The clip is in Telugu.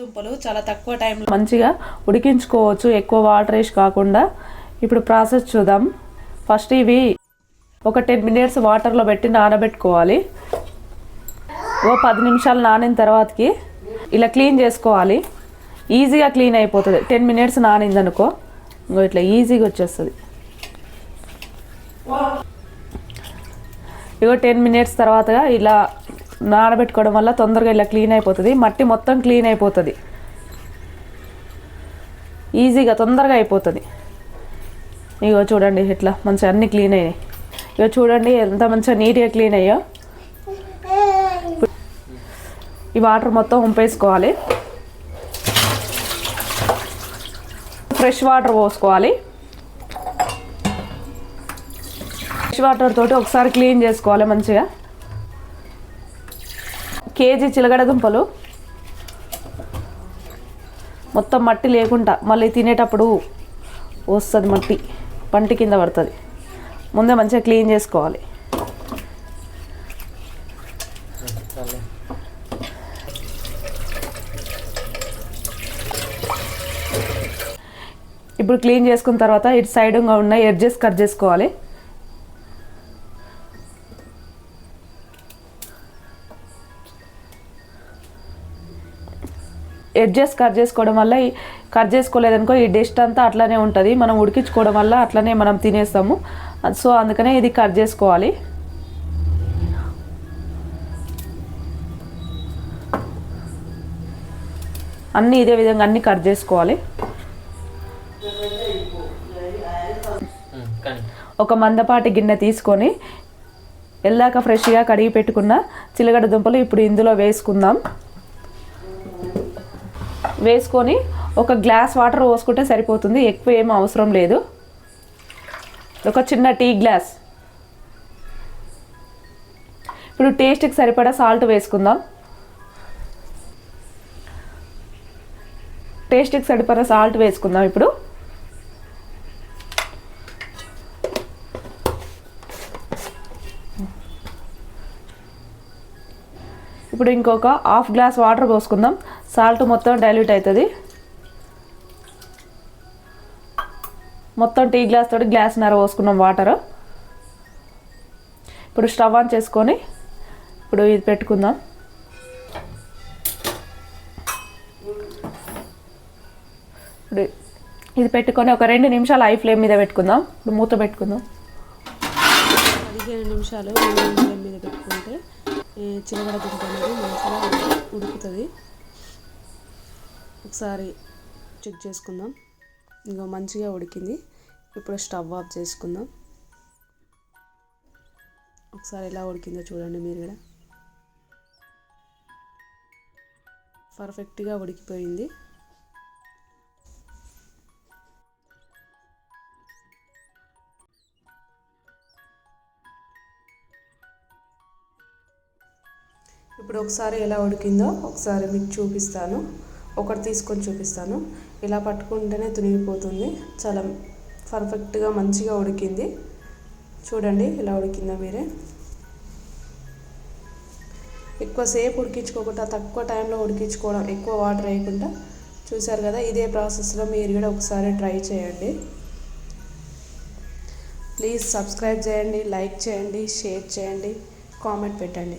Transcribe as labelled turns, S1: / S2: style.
S1: దుంపలు చాలా తక్కువ టైంలో మంచిగా ఉడికించుకోవచ్చు. ఎక్కువ వాటర్ వేసి కాకుండా. ఇప్పుడు ప్రాసెస్ చూద్దాం. ఫస్ట్ ఇవి ఒక టెన్ మినిట్స్ వాటర్లో పెట్టి నానబెట్టుకోవాలి. ఓ పది నిమిషాలు నానిన తర్వాతకి ఇలా క్లీన్ చేసుకోవాలి. ఈజీగా క్లీన్ అయిపోతుంది. టెన్ మినిట్స్ నానింది అనుకో ఇంకో ఇట్లా ఈజీగా వచ్చేస్తుంది. ఇగో టెన్ మినిట్స్ తర్వాతగా ఇలా నానబెట్టుకోవడం వల్ల తొందరగా ఇలా క్లీన్ అయిపోతుంది. మట్టి మొత్తం క్లీన్ అయిపోతుంది. ఈజీగా తొందరగా అయిపోతుంది. ఇగో చూడండి ఇట్లా మంచిగా అన్నీ క్లీన్ అయ్యాయి ఇగో చూడండి ఎంత మంచిగా నీట్గా క్లీన్ అయ్యో. ఈ వాటర్ మొత్తం ఉంపేసుకోవాలి. ఫ్రెష్ వాటర్ పోసుకోవాలి. ఫ్రెష్ వాటర్ తోటి ఒకసారి క్లీన్ చేసుకోవాలి మంచిగా. కేజీ చిలగడ దుంపలు. మొత్తం మట్టి లేకుండా మళ్ళీ తినేటప్పుడు వస్తుంది మట్టి పంటి కింద పడుతుంది. ముందే మంచిగా క్లీన్ చేసుకోవాలి. ఇప్పుడు క్లీన్ చేసుకున్న తర్వాత ఇటు సైడ్గా ఉన్న ఎడ్జెస్ కట్ చేసుకోవాలి. ఎడ్జెస్ కట్ చేసుకోవడం వల్ల కట్ చేసుకోలేదనుకో ఈ డెస్ట్ అంతా అట్లనే ఉంటుంది. మనం ఉడికించుకోవడం వల్ల అట్లనే మనం తినేస్తాము. సో అందుకనే ఇది కట్ చేసుకోవాలి. అన్నీ ఇదే విధంగా అన్నీ కట్ చేసుకోవాలి. ఒక మందపాటి గిన్నె తీసుకొని ఎల్లాక ఫ్రెష్గా కడిగి పెట్టుకున్న చిలగడ దుంపలు ఇప్పుడు ఇందులో వేసుకుందాం. వేసుకొని ఒక గ్లాస్ వాటర్ పోసుకుంటే సరిపోతుంది. ఎక్కువ ఏం అవసరం లేదు. ఒక చిన్న టీ గ్లాస్. ఇప్పుడు టేస్ట్కి సరిపడా సాల్ట్ వేసుకుందాం. టేస్ట్కి సరిపడా సాల్ట్ వేసుకుందాం ఇప్పుడు. ఇప్పుడు ఇంకొక హాఫ్ గ్లాస్ వాటర్ పోసుకుందాం. సాల్ట్ మొత్తం డైల్యూట్ అవుతుంది మొత్తం టీ గ్లాస్ తోటి గ్లాస్ నర పోసుకున్నాం వాటర్ ఇప్పుడు స్టవ్ ఆన్ చేసుకొని ఇప్పుడు ఇది పెట్టుకుందాం. ఇప్పుడు ఇది పెట్టుకొని ఒక రెండు నిమిషాలు హై ఫ్లేమ్ మీద పెట్టుకుందాం. ఇప్పుడు మూత పెట్టుకుందాం.
S2: పదిహేను నిమిషాలు ఫ్లేమ్ మీద పెట్టుకుంటే చిలగడ దుంప అనేది మంచిగా ఉడుకుతుంది. ఒకసారి చెక్ చేసుకుందాం. ఇంకో మంచిగా ఉడికింది. ఇప్పుడు స్టవ్ ఆఫ్ చేసుకుందాం. ఒకసారి ఎలా ఉడికిందో చూడండి మీరు కూడా. పర్ఫెక్ట్గా ఉడికిపోయింది. ఇప్పుడు ఒకసారి ఎలా ఉడికిందో ఒకసారి మీకు చూపిస్తాను. ఒకటి తీసుకొని చూపిస్తాను. ఇలా పట్టుకుంటేనే తునిగిపోతుంది. చాలా పర్ఫెక్ట్గా మంచిగా ఉడికింది. చూడండి ఎలా ఉడికిందో మీరే. ఎక్కువసేపు ఉడికించుకోకుండా తక్కువ టైంలో ఉడికించుకోవడం ఎక్కువ వాటర్ వేయకుండా చూసారు కదా ఇదే ప్రాసెస్లో మీరు కూడా ఒకసారి ట్రై చేయండి. ప్లీజ్ సబ్స్క్రైబ్ చేయండి లైక్ చేయండి షేర్ చేయండి కామెంట్ పెట్టండి.